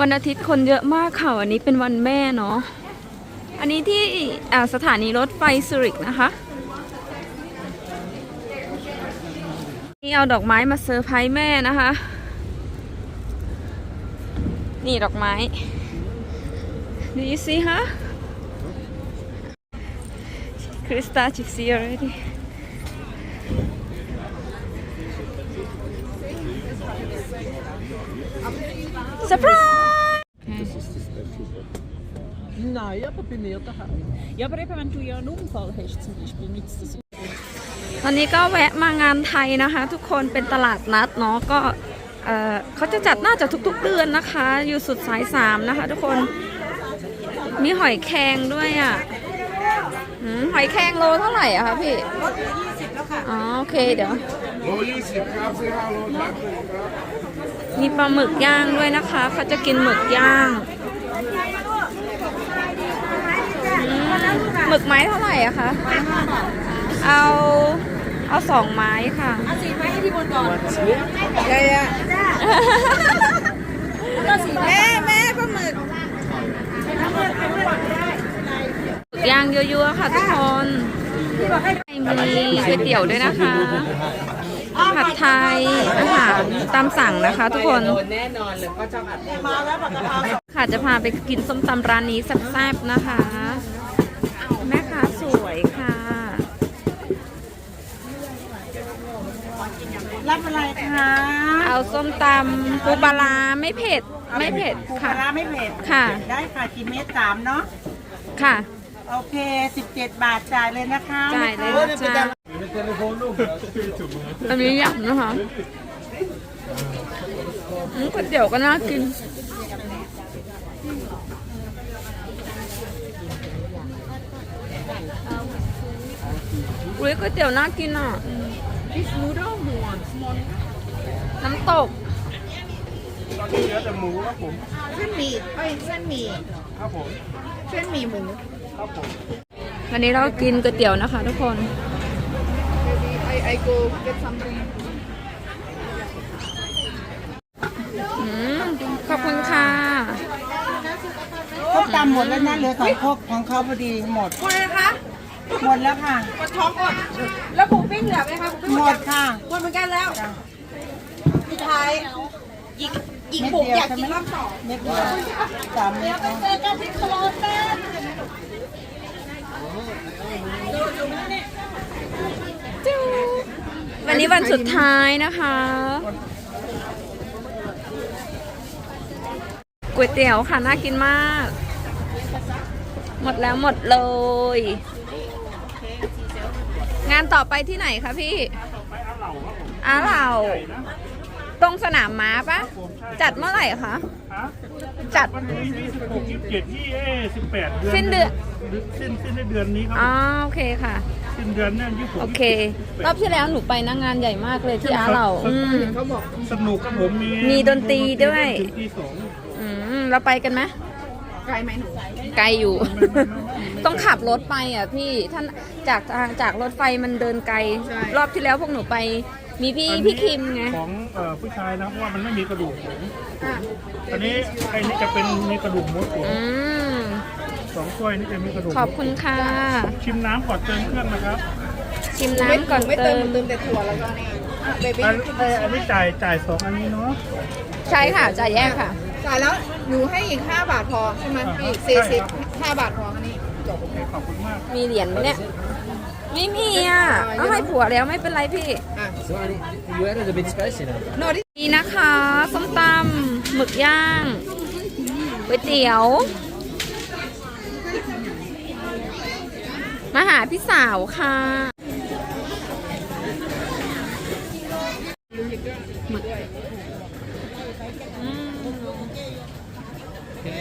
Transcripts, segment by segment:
วันอาทิตย์คนเยอะมากค่ะวันนี้เป็นวันแม่เนาะอันนี้ที่สถานีรถไฟสุริกนะคะนี่เอาดอกไม้มาเซอร์ไพรส์แม่นะคะ นี่ดอกไม้ Do you see her? Krista, you see already? Surprise! Nein, aber bei mir daheim. Ja, aber eben, wenn du ja einen Unfall hast, zum Beispiel, nützt das ตอนนี้ก็แวะมางานไทยนะคะ ทุกคนเป็นตลาดนัดเนาะก็เอ่อเขาจะจัดน่าจะทุกๆเดือนนะคะ อยู่สุดสายสามนะคะ ทุกคนมีหอยแครงด้วยอะหืมหอยแครงโลเท่าไหร่อะคะพี่อ๋อโอเคเดี๋ยวโลยี่สิบครับซื้อห้าโลครับมีปลาหมึกย่างด้วยนะคะเขาจะกินหมึกย่างอืม หมึกไม้เท่าไหร่อะคะ เอา เอาสองไม้ค่ะแม่แม่ปลาหมึกย่างยั่วๆค่ะทุกคนมีก๋วยเตี๋ยวด้วยนะคะ ผัดไทย อาหารตามสั่งนะคะทุกคนแน่นอนเลยก็จะผัดค่ะจะพาไปกินส้มตำร้านนี้แซ่บๆนะคะแม่ ค้าสวยค่ะ รับอะไรคะเอาส้มตำปูปลาร้าไม่เผ็ด ไม่เผ็ดปูปค่ะ ลาร้าไม่เผ็ดค่ะ ได้ค่ะกี่เม็ดสามเนาะ ค่ะ โอเค 17 บาทจ่ายเลยนะคะจ่ายเลยนะจ้าอันนี้ยำนะคะอืมก๋วยเตี๋ยวก็น่ากิน อุ้ยก๋วยเตี๋ยวน่ากินอะน้ำตก ตอนนี้เหลือแต่หมูครับผมเส้นหมี่เอ้ยเส้นหมี่ครับผมเส้นหมี่หมูครับผมวันนี้เรากินก๋วยเตี๋ยวนะคะทุกคน I I go get something อืมขอบคุณค่ะครบตามหมดแล้วนะเหลือสองครกของเขาพอดีหมดหมดเลยคะ หมดแล้วค่ะหมดท้องหมดแล้วหมูปิ้งเหลือไหมคะหมูปิ้งหมดค่ะ หมดเหมือนกันแล้วสุดท้ายหญิงหญิงบุกอยากกินรอบสองเม็ดเดียวสามเม็ดนะเจอกันที่โคลนแม่วันนี้วันสุดท้ายนะคะก๋วยเตี๋ยวค่ะน่ากินมาก หมดแล้วหมดเลย งานต่อไปที่ไหนคะพี่อาเหล่าตรงสนามม้าปะจัดเมื่อไหร่คะจัด วันที่ยี่สิบหกยี่สิบเจ็ดยี่เอสิบแปดเดือนสิ้นเดือนสิ้นสิ้นเดือนนี้ครัอ๋อโอเคค่ะ สิ้นเดือนเนี่ยยี่สิบหกโอเค รอบที่แล้วหนูไปนะงานใหญ่มากเลยที่อาเหล่าอืมสนุกครับผมมีมีดนตรีด้วย ถึงที่สองอืมเราไปกันไหมไกลไหมหนูไกลอยู่ ต้องขับรถไปอะพี่ท่านจากทางจากรถไฟมันเดินไกลรอบที่แล้วพวกหนูไป มีพี่พี่คิมไงของเอ่อผู้ชายนะเพราะว่ามันไม่มีกระดูกหมูอันนี้ไอ้นี่จะเป็นมีกระดูกหมูตุ๋นอืมสองถ้วยนี่จะมีกระดูกขอบคุณค่ะ ชิมน้ำก่อนเติมเครื่องนะครับชิมน้ำก่อนไม่เติเติมมเติมแต่ถั่วแล้วก็นี่เบบี้อันเอ่ออันนี้จ่ายจ่ายสองอันนี้เนาะ ใช่ค่ะจ่ายแยกค่ะ จ่ายแล้วหนูให้อีก 5 บาทพอใช่ไหมพี่สี่สิบห้าบาทพออันนี้จบโอเค ขอบคุณมากมีเหรียญไหมเนี่ย ไม่มีอะเอาให้ผัวแล้วไม่เป็นไรพี่ You added a bit spicy now. โนดิดีนะคะส้มตำหมึกย่างก๋วยเตี๋ยว มาหาพี่สาวค่ะ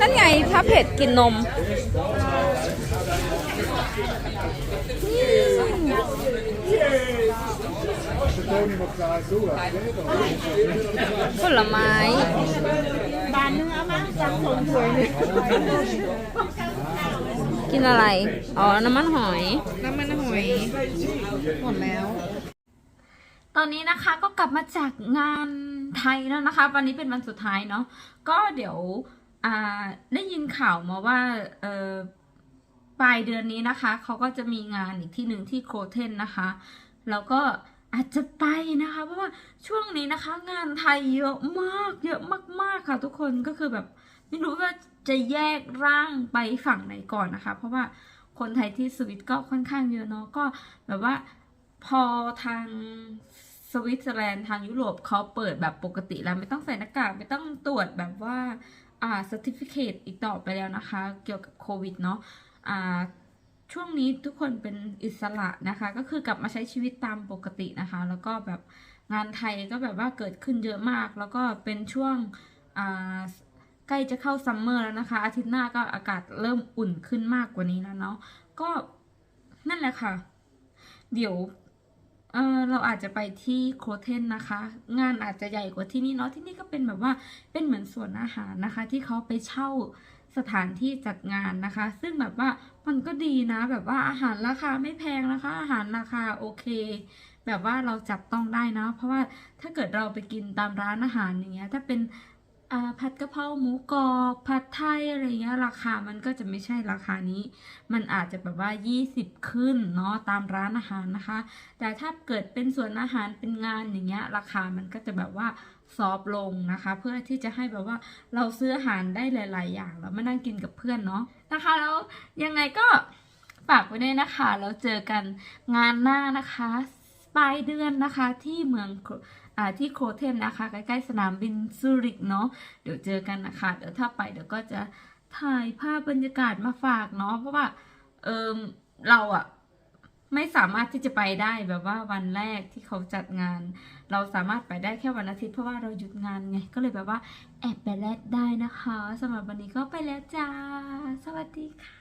นั่นไงถ้าเผ็ดกินนม ผลไม้บานเนื้อมั้งจังสมสวยเลยกินอะไร อ๋อ น้ำมันหอย น้ำมันหอย หมดแล้ว ตอนนี้นะคะก็กลับมาจากงานไทยแล้วนะคะ วันนี้เป็นวันสุดท้ายเนาะ ก็เดี๋ยวอ่า ได้ยินข่าวมาว่าปลายเดือนนี้นะคะ เขาก็จะมีงานอีกที่หนึ่งที่โคเทนนะคะ แล้วก็อาจจะไปนะคะ เพราะว่าช่วงนี้นะคะ งานไทยเยอะมากเยอะมากๆค่ะ ทุกคนก็คือแบบไม่รู้ว่าจะแยกร่างไปฝั่งไหนก่อนนะคะ เพราะว่าคนไทยที่สวิตก็ค่อนข้างเยอะเนาะก็แบบว่าพอทางสวิตเซอร์แลนด์ทางยุโรปเขาเปิดแบบปกติแล้วไม่ต้องใส่หน้ากากไม่ต้องตรวจแบบว่า อ่า certificate อีกต่อไปแล้วนะคะ เกี่ยวกับโควิดเนาะอ่าช่วงนี้ทุกคนเป็นอิสระนะคะ ก็คือกลับมาใช้ชีวิตตามปกตินะคะ แล้วก็แบบงานไทยก็แบบว่าเกิดขึ้นเยอะมาก แล้วก็เป็นช่วงอ่าใกล้จะเข้าซัมเมอร์แล้วนะคะ อาทิตย์หน้าก็อากาศเริ่มอุ่นขึ้นมากกว่านี้แล้วเนาะก็นั่นแหละค่ะ เดี๋ยว เออเราอาจจะไปที่โคเทนนะคะ งานอาจจะใหญ่กว่าที่นี่เนาะที่นี่ก็เป็นแบบว่าเป็นเหมือนสวนอาหารนะคะ ที่เขาไปเช่าสถานที่จัดงานนะคะ ซึ่งแบบว่ามันก็ดีนะ แบบว่าอาหารราคาไม่แพงนะคะ อาหารราคาโอเค แบบว่าเราจับต้องได้นะ เพราะว่าถ้าเกิดเราไปกินตามร้านอาหารอย่างเงี้ยถ้าเป็น ผัดกะเพราหมูกรอบผัดไทยอะไรเงี้ยราคามันก็จะไม่ใช่ราคานี้ มันอาจจะแบบว่า 20 ขึ้นเนาะตามร้านอาหารนะคะ แต่ถ้าเกิดเป็นส่วนอาหารเป็นงานอย่างเงี้ยราคามันก็จะแบบว่าซอฟลงนะคะ เพื่อที่จะให้แบบว่าเราซื้ออาหารได้หลาย ๆ อย่างแล้วมานั่งกินกับเพื่อนเนาะนะคะแล้วยังไงก็ฝากไว้ด้วยนะคะแล้วเจอกันงานหน้านะคะปลายเดือนนะคะที่เมือง ที่โคเทนนะคะ ใกล้ๆสนามบินซูริกเนาะเดี๋ยวเจอกันนะคะเดี๋ยวถ้าไปเดี๋ยวก็จะถ่ายภาพบรรยากาศมาฝากเนาะเพราะว่าเออเราอะไม่สามารถที่จะไปได้แบบว่าวันแรกที่เขาจัดงาน เราสามารถไปได้แค่วันอาทิตย์เพราะว่าเราหยุดงานไง ก็เลยแบบว่าแอบไปแลดได้นะคะสำหรับวันนี้ก็ไปแล้วจ้า สวัสดีค่ะ